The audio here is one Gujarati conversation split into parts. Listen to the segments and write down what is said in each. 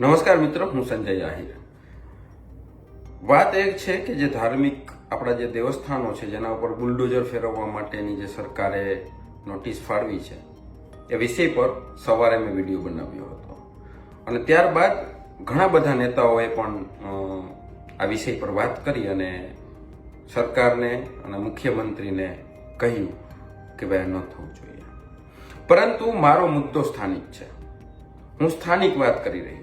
નમસ્કાર મિત્રો, હું સંજય આહિર. વાત એક છે કે જે ધાર્મિક આપણા જે દેવસ્થાનો છે, જેના ઉપર બુલડોઝર ફેરવવા માટેની જે સરકારે નોટિસ ફાળવી છે, એ વિષય પર સવારે મેં વીડિયો બનાવ્યો હતો. અને ત્યારબાદ ઘણા બધા નેતાઓએ પણ આ વિષય પર વાત કરી અને સરકારને અને મુખ્યમંત્રીને કહ્યું કે ભાઈ ન થવું જોઈએ. પરંતુ મારો મુદ્દો સ્થાનિક છે. હું સ્થાનિક વાત કરી રહ્યો છું.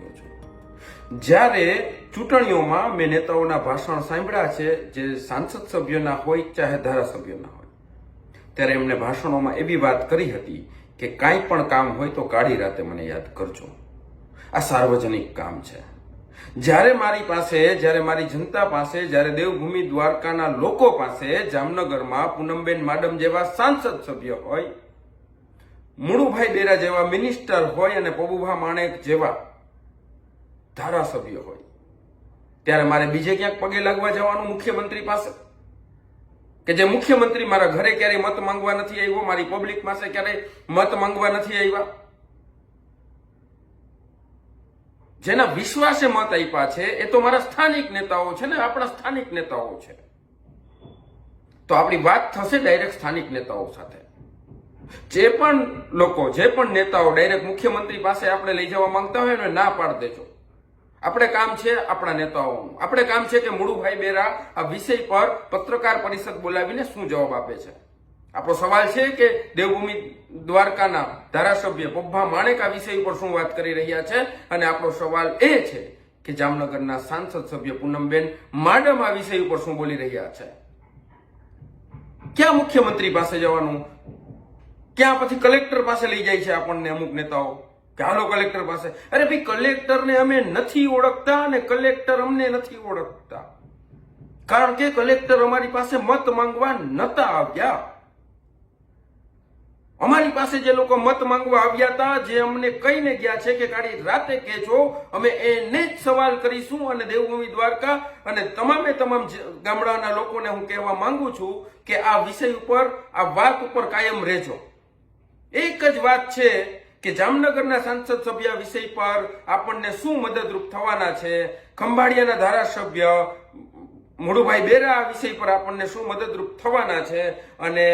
જ્યારે ચૂંટણીઓમાં મેં નેતાઓના ભાષણ સાંભળ્યા છે, જે સાંસદ સભ્યોના હોય, ચાહે ધારાસભ્યોના હોય. ત્યારે એમને ભાષણોમાં એવી વાત કરી હતી કે કાંઈ પણ કામ હોય તો કાળી રાતે મને યાદ કરજો. આ સાર્વજનિક કામ છે. જ્યારે મારી પાસે, જ્યારે મારી જનતા પાસે, જ્યારે દેવભૂમિ દ્વારકાના લોકો પાસે, જામનગરમાં પૂનમબેન માડમ જેવા સાંસદ સભ્ય હોય, મુળુભાઈ બેરા જેવા મિનિસ્ટર હોય અને પબુભા માણેક જેવા ધારાસભ્ય હોય. ત્યારે મારે બીજે ક્યાંક પગે લાગવા જવાનું મુખ્યમંત્રી પાસે? કે જે મુખ્યમંત્રી મારા ઘરે ક્યારેય મત માંગવા નથી આવ્યો, મારી પબ્લિક પાસે ક્યારેય મત માંગવા નથી આવ્યા? જેના વિશ્વાસે મત આપ્યા છે, એ તો મારા સ્થાનિક નેતાઓ છે ને, આપણા સ્થાનિક નેતાઓ છે. તો આપણી વાત થશે ડાયરેક્ટ સ્થાનિક નેતાઓ સાથે. જે પણ લોકો, જે પણ નેતાઓ ડાયરેક્ટ મુખ્યમંત્રી પાસે આપણે લઈ જવા માંગતા હોય ને, ના પાડ દેજો. આપણે કામ છે આપણા નેતાઓનું. આપણે કામ છે કે મુળુભાઈ બેરા આ વિષય પર પત્રકાર પરિષદ બોલાવીને શું જવાબ આપે છે? આપણો સવાલ છે કે દેવભૂમિ દ્વારકાના ધારાસભ્ય પબ્ભા માણેક આ વિષય ઉપર શું વાત કરી રહ્યા છે? અને આપણો સવાલ એ છે કે જામનગરના સાંસદ સભ્ય પૂનમબેન માડમ આ વિષય ઉપર શું બોલી રહ્યા છે? ક્યાં મુખ્યમંત્રી પાસે જવાનું? ક્યાં પછી કલેક્ટર પાસે લઈ જાય છે આપણને અમુક નેતાઓ? કે કલેક્ટર પાસે. અરે ભાઈ, કલેક્ટરને અમે નથી ઓળખતા અને કલેક્ટર અમને નથી ઓળખતા. કારણ કે કલેક્ટર અમારી પાસે મત માંગવા નતા આવ્યા. અમારી પાસે જે લોકો મત માંગવા આવ્યા હતા, જે અમને કહીને ગયા છે કે કાળી રાતે કહેજો, અમે એને જ સવાલ કરીશું અને દેવભૂમિ દ્વારકા અને તમામે તમામ ગામડાના લોકોને હું કહેવા માંગુ છું કે આ વિષય ઉપર, આ વાત ઉપર કાયમ રહેજો. એક જ વાત છે કે જામનગરના સાંસદ સભ્ય વિષય પર આપણને શું મદદરૂપ થવાના છે? ખંભાળિયાના ધારાસભ્ય મુળુભાઈ બેરા વિષય પર આપણને શું મદદરૂપ થવાના છે? અને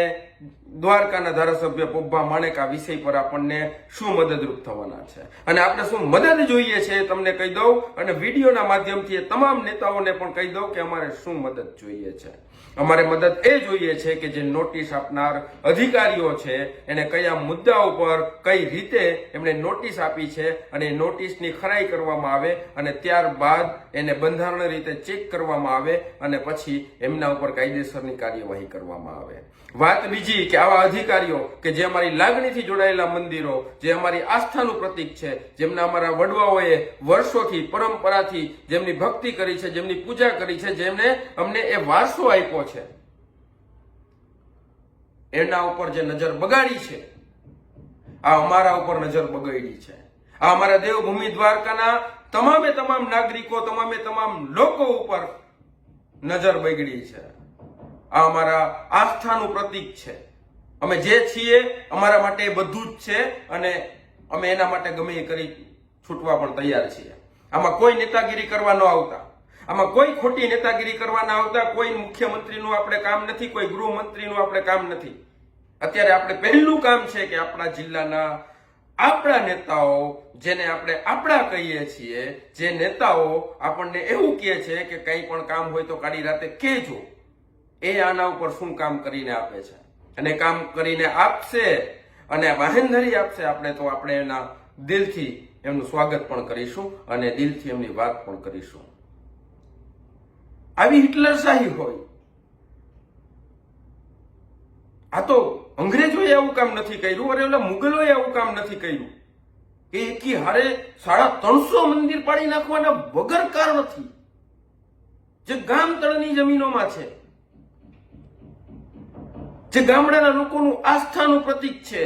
દ્વારકાના ધારાસભ્ય પોબ્બા માણેક આ વિષય પર આપણને શું મદદરૂપ થવાના છે? અને આપણે શું મદદ જોઈએ છે તમને કહી દઉં, અને વિડીયોના માધ્યમથી તમામ નેતાઓને પણ કહી દઉં કે અમારે શું મદદ જોઈએ છે. અમારે મદદ એ જોઈએ છે કે જે નોટિસ આપનાર અધિકારીઓ છે, એને કયા મુદ્દા ઉપર કઈ રીતે એમણે નોટિસ આપી છે અને નોટિસની ખરાઈ કરવામાં આવે અને ત્યારબાદ એને બંધારણ રીતે ચેક કરવામાં આવે અને પછી એમના ઉપર કાયદેસરની કાર્યવાહી કરવામાં આવે. વાત બીજી કે આવા અધિકારીઓ કે જે અમારી લાગણીથી જોડાયેલા મંદિરો, જે અમારી આસ્થાનું પ્રતીક છે, જેમના અમારા વડવાઓએ વર્ષોથી પરંપરાથી જેમની ભક્તિ કરી છે, જેમની પૂજા કરી છે, જેમને અમને એ વારસો આપ્યો છે. એના ઉપર જે નજર બગાડી છે, આ અમારા ઉપર નજર બગાડી છે. આ અમારા દેવભૂમિ દ્વારકાના તમામે તમામ નાગરિકો, તમામે તમામ લોકો ઉપર નજર બગડી છે. આ અમારા આસ્થાનું પ્રતીક છે. અમે જે છીએ, અમારા માટે બધું જ છે અને અમે એના માટે ગમે એ કરી છૂટવા પણ તૈયાર છીએ. આમાં કોઈ નેતાગીરી કરવા ન આવતા. આમાં કોઈ ખોટી નેતાગીરી કરવા ના આવતા. કોઈ મુખ્યમંત્રીનું આપણે કામ નથી, કોઈ ગૃહમંત્રીનું આપણે કામ નથી. અત્યારે આપણે પહેલું કામ છે કે આપણા જિલ્લાના આપણા નેતાઓ, જેને આપણે આપણા કહીએ છીએ, જે નેતાઓ આપણને એવું કહે છે કે કંઈ પણ કામ હોય તો કાળી રાતે કહેજો. એ આના ઉપર શું કામ કરીને આપે છે? અને કામ કરીને આપશે અને બાહેંધરી આપશે આપણે, તો આપણે એના દિલથી એમનું સ્વાગત પણ કરીશું અને દિલથી એમની વાત પણ કરીશું. આવી હિટલરશાહી હોય. આ તો અંગ્રેજોએ આવું કામ નથી કર્યું, અરે ઓલા મુગલોએ આવું કામ નથી કર્યું. કે એકી હારે સાડા ત્રણસો મંદિર પાડી નાખવાના વગર કારણથી. જે ગામ તળની જમીનોમાં છે. જે ગામડાના લોકોનું આસ્થાનું પ્રતીક છે.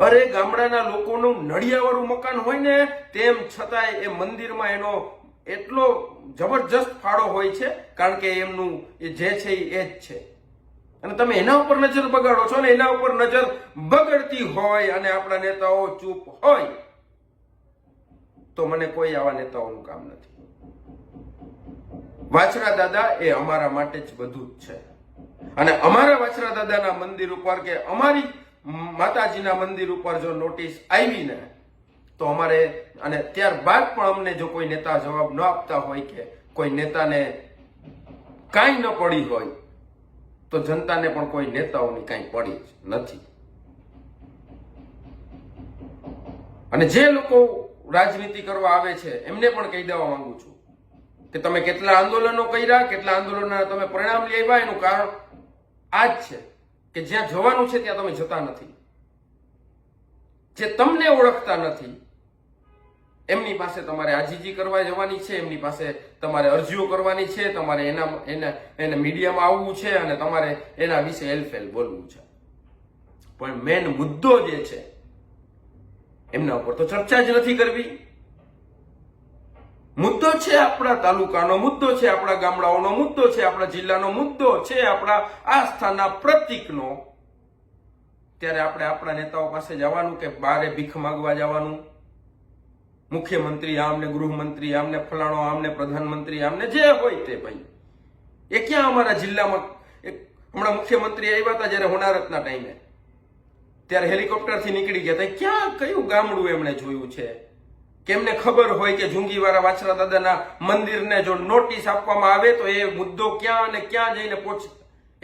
અરે ગામડાના લોકોનું નડિયાવાળું મકાન હોય ને, તેમ છતાંય એ મંદિરમાં એનો એટલો જબરજસ્ત ફાળો હોય છે, કારણ કે એમનું એ જે છે એ જ છે. અને તમે એના ઉપર નજર બગાડો છો ને, એના ઉપર નજર બગડતી હોય અને આપણા નેતાઓ ચૂપ હોય, તો મને કોઈ આવા નેતાઓનું કામ નથી. વાછરા દાદા એ અમારા માટે જ બધું જ છે. અને અમારા વાછરા દાદાના મંદિર ઉપર કે અમારી માતાજીના મંદિર ઉપર જો નોટિસ આવી ને તો અમારે અને ત્યારબાદ પણ અમને જો કોઈ નેતા જવાબ ન આપતા હોય કે કોઈ નેતાને કાંઈ ન પડી હોય, તો જનતાને પણ કોઈ નેતાઓની કાંઈ પડી જ નથી. અને જે લોકો રાજનીતિ કરવા આવે છે, એમને પણ કહી દેવા માંગુ છું. કે તમે કેટલા આંદોલનો કર્યા, કેટલા આંદોલનના તમે પરિણામ લઈ આવ્યા એનું કારણ આ જ છે કે જ્યાં જવાનું છે ત્યાં તમે જતા નથી. જે તમને ઓળખતા નથી, એમની પાસે તમારે આજીજી કરવા જવાની છે, એમની પાસે તમારે અરજીઓ કરવાની છે, તમારે એના એના, એને મીડિયામાં આવવું છે અને તમારે એના વિશે એલફેલ બોલવું છે. પણ મેન મુદ્દો જે છે, એમના ઉપર તો ચર્ચા જ નથી કરવી. મુદ્દો છે આપણા તાલુકાનો, મુદ્દો છે આપણા ગામડાઓનો, મુદ્દો છે આપણા જિલ્લાનો, મુદ્દો છે આપણા આસ્થાના પ્રતીકનો. ત્યારે આપણે આપણા નેતાઓ પાસે જવાનું કે બારે ભીખ માગવા જવાનું? મુખ્યમંત્રી આમને, ગૃહમંત્રી આમને, ફલાણો આમને, પ્રધાનમંત્રી આમને, જે હોય તે ભાઈ. એ ક્યાં અમારા જિલ્લામાં હમણાં મુખ્યમંત્રી આવ્યા હતા જ્યારે હોનારતના ટાઈમે. ત્યારે હેલિકોપ્ટરથી નીકળી ગયા હતા. ક્યાં, કયું ગામડું એમણે જોયું છે? કે એમને ખબર હોય કે જુંગીવાળા વાછરા દાદાના મંદિરને જો નોટિસ આપવામાં આવે તો એ મુદ્દો ક્યાં અને ક્યાં જઈને પહોંચે?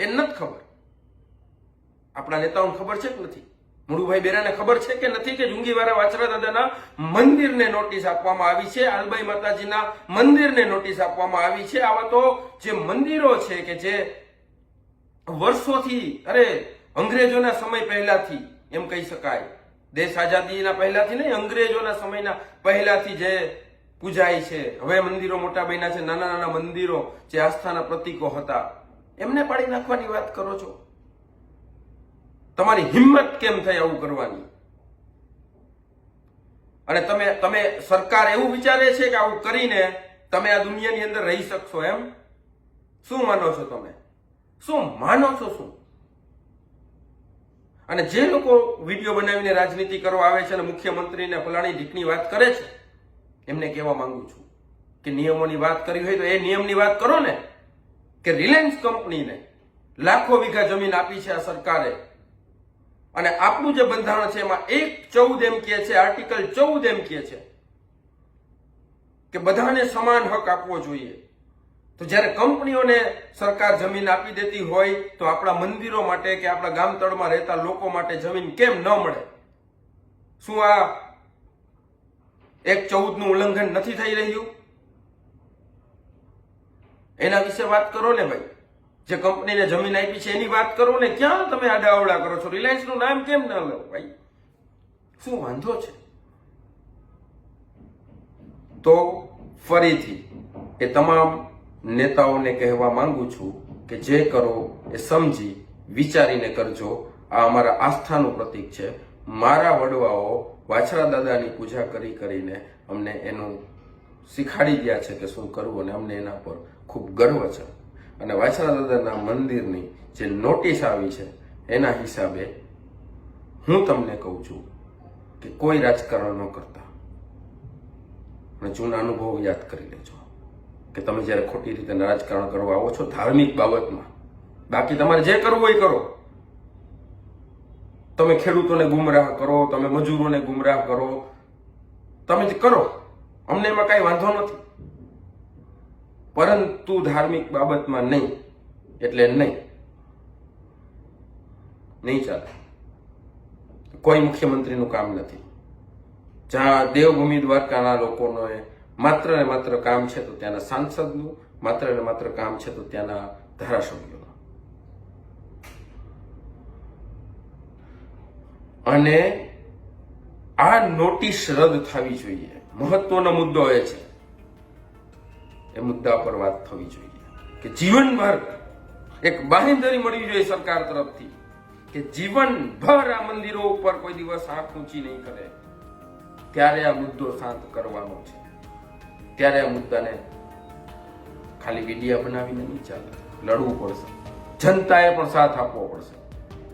એ નથી ખબર. આપણા નેતાઓને ખબર છે કે નથી? મુળુભાઈ બેરાને ખબર છે કે નથી કે જુંગીવાળા વાછરા દાદાના મંદિરને નોટિસ આપવામાં આવી છે? આલબાઈ માતાજીના મંદિરને નોટિસ આપવામાં આવી છે? આવા તો જે મંદિરો છે કે જે વર્ષોથી, અરે અંગ્રેજોના સમય પહેલાથી, એમ કહી શકાય. દેશ આઝાદીના પહેલાથી નહીં, અંગ્રેજોના સમયના પહેલાથી જે પૂજાય છે. હવે મંદિરો મોટા બન્યા છે, નાના નાના મંદિરો જે આસ્થાના પ્રતીકો હતા. એમને પાડી નાખવાની વાત કરો છો? તમારી હિંમત કેમ થઈ આવું કરવાની? અને તમે તમે સરકાર એવું વિચારે છે કે આવું કરીને તમે આ દુનિયાની અંદર રહી શકશો એમ? શું માનો છો તમે? શું માનો છો શું? અને જે લોકો વીડિયો બનાવીને રાજનીતિ કરવા આવે છે અને મુખ્યમંત્રીને ફલાણી ઢીકની વાત કરે છે, એમને કહેવા માંગુ છું કે નિયમોની વાત કરી હોય તો એ નિયમની વાત કરો ને કે રિલાયન્સ કંપનીને લાખો વીઘા જમીન આપી છે આ સરકારે. અને આપણું જે બંધારણ છે એમાં એક ચૌદ એમ કે છે, આર્ટિકલ ચૌદ એમ કહે છે કે બધાને સમાન હક આપવો જોઈએ. તો જ્યારે કંપનીઓને સરકાર જમીન આપી દેતી હોય તો આપણા મંદિરો માટે કે આપણા ગામ તળમાં રહેતા લોકો માટે જમીન કેમ ન મળે? શું આ એક ચૌદનું ઉલ્લંઘન નથી થઈ રહ્યું? એના વિશે વાત કરો ને ભાઈ. જે કંપનીને જમીન આપી છે એની વાત કરો ને. ક્યાં તમે આડાઅવળા કરો છો? રિલાયન્સનું નામ કેમ ન લો ભાઈ? શું વાંધો છે? તો ફરીથી, એ તમામ નેતાઓને કહેવા માંગુ છું કે જે કરો એ સમજી વિચારીને કરજો. આ અમારા આસ્થાનું પ્રતીક છે. મારા વડવાઓ વાછરા દાદાની પૂજા કરી કરીને અમને એનું શીખાડી ગયા છે કે શું કરવું અને અમને એના પર ખૂબ ગર્વ છે. અને વાછરા દાદાના મંદિરની જે નોટિસ આવી છે એના હિસાબે હું તમને કહું છું કે કોઈ રાજકારણ ન કરતા. અને જૂના અનુભવ યાદ કરી લેજો. કે તમે જ્યારે ખોટી રીતે રાજકારણ કરવા આવો છો ધાર્મિક બાબતમાં, બાકી તમારે જે કરવું હોય કરો. તમે ખેડૂતોને ગુમરાહ કરો, તમે મજૂરોને ગુમરાહ કરો. તમે જ કરો. અમને એમાં કાંઈ વાંધો નથી. પરંતુ ધાર્મિક બાબતમાં નહીં, એટલે નહીં. નહીં ચાલે. કોઈ મુખ્યમંત્રીનું કામ નથી. જ્યાં દેવભૂમિ દ્વારકાના લોકોનો માત્ર ને માત્ર કામ છે તો ત્યાંના સાંસદનું, માત્ર ને માત્ર કામ છે તો ત્યાંના ધારાસભ્યોનું. અને આ નોટિસ રદ થવી જોઈએ. મહત્વનો મુદ્દો એ છે. એ મુદ્દા પર વાત થવી જોઈએ. કે જીવનભર એક બાંહેધરી મળવી જોઈએ સરકાર તરફથી. કે જીવનભર આ મંદિરો ઉપર કોઈ દિવસ આંખ ઊંચી નહીં કરે. ત્યારે આ મુદ્દો શાંત કરવાનો છે. ત્યારે આ મુદ્દાને ખાલી મીડિયા બનાવીને નહીં ચાલે. લડવું પડશે. જનતાએ પણ સાથ આપવો પડશે.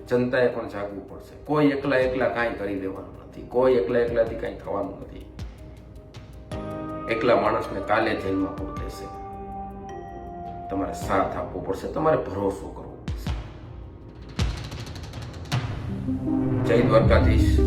જનતાએ પણ જાગવું પડશે. કોઈ એકલા એકલા કાંઈ કરી દેવાનું નથી. કોઈ એકલા એકલાથી કાંઈ થવાનું નથી. એકલા માણસને કાલે જેલમાં પૂર દેશે તમારે સાથ આપવો પડશે. તમારે ભરોસો કરવો પડશે. જય દ્વારકાધીશ.